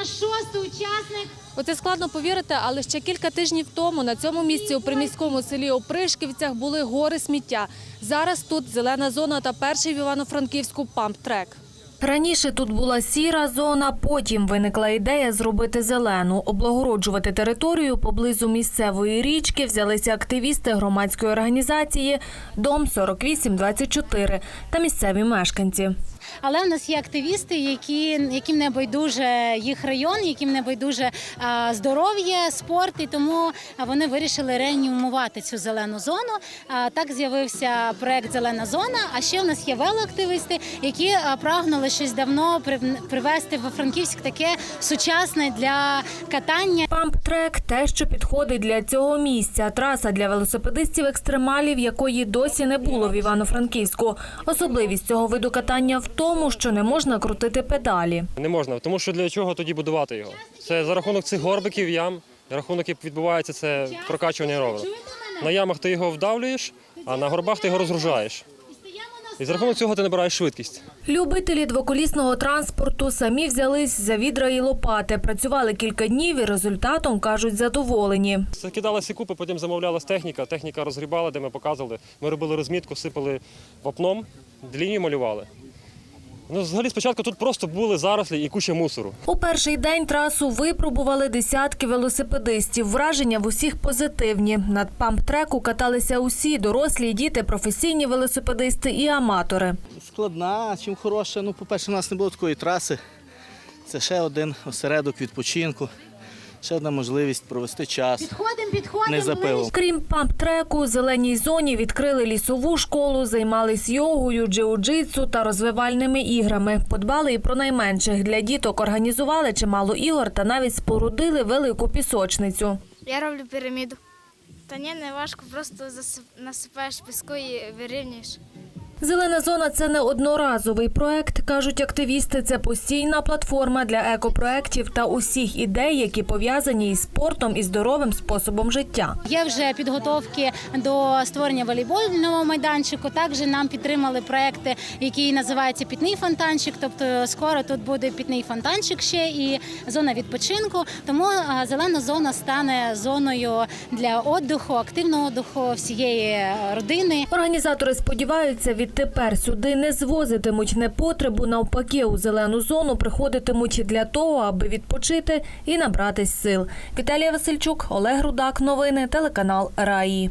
наш шостий учасник. Оце складно повірити, але ще кілька тижнів тому на цьому місці у приміському селі Опришківцях були гори сміття. Зараз тут зелена зона та перший в Івано-Франківську памп-трек. Раніше тут була сіра зона, потім виникла ідея зробити зелену. Облагороджувати територію поблизу місцевої річки взялися активісти громадської організації Дом 4824 та місцеві мешканці. Але в нас є активісти, які, яким не байдуже їх район, яким не байдуже здоров'я, спорт, і тому вони вирішили реанімувати цю зелену зону. Так з'явився проект Зелена зона. А ще в нас є велоактивісти, які а, щось давно прив- привести в Франківськ таке сучасне для катання. Памп-трек – те, що підходить для цього місця. Траса для велосипедистів-екстремалів, якої досі не було в Івано-Франківську. Особливість цього виду катання в тому, що не можна крутити педалі. Не можна, тому що для чого тоді будувати його? Це за рахунок цих горбиків, ям, за рахунок як відбувається це прокачування ровера. На ямах ти його вдавлюєш, а на горбах ти його розгружаєш. І за рахунок цього ти набираєш швидкість. Любителі двоколісного транспорту самі взялись за відра і лопати. Працювали кілька днів і результатом, кажуть, задоволені. Закидалася купи, потім замовлялась техніка. Техніка розгрібала, де ми показували. Ми робили розмітку, сипали вапном, лінію малювали. Ну, взагалі, спочатку тут просто були зарослі і куча мусору. У перший день трасу випробували десятки велосипедистів. Враження в усіх позитивні. Над памп-треку каталися усі – дорослі, діти, професійні велосипедисти і аматори. складна, чим хороша. Ну, по-перше, у нас не було такої траси. Це ще один осередок відпочинку, ще одна можливість провести час. Підходимо, підходимо. Не за пивом. Крім памп-треку, у зеленій зоні відкрили лісову школу, займались йогою, джиу-джитсу та розвивальними іграми. Подбали і про найменших. Для діток організували чимало ігор та навіть спорудили велику пісочницю. Я роблю піраміду. Та ні, не важко, просто засип- насипаєш піску і вирівнюєш. Зелена зона це не одноразовий проект, кажуть активісти. Це постійна платформа для екопроектів та усіх ідей, які пов'язані із спортом і здоровим способом життя. Є вже підготовки до створення волейбольного майданчику. Також нам підтримали проекти, який називається Пітний фонтанчик. Тобто скоро тут буде пітний фонтанчик ще і зона відпочинку. Тому зелена зона стане зоною для віддиху, активного віддиху всієї родини. Організатори сподіваються, відтепер сюди не звозитимуть непотребу. Навпаки, у зелену зону приходитимуть для того, аби відпочити і набратись сил. Віталія Васильчук, Олег Рудак. Новини телеканал Раї.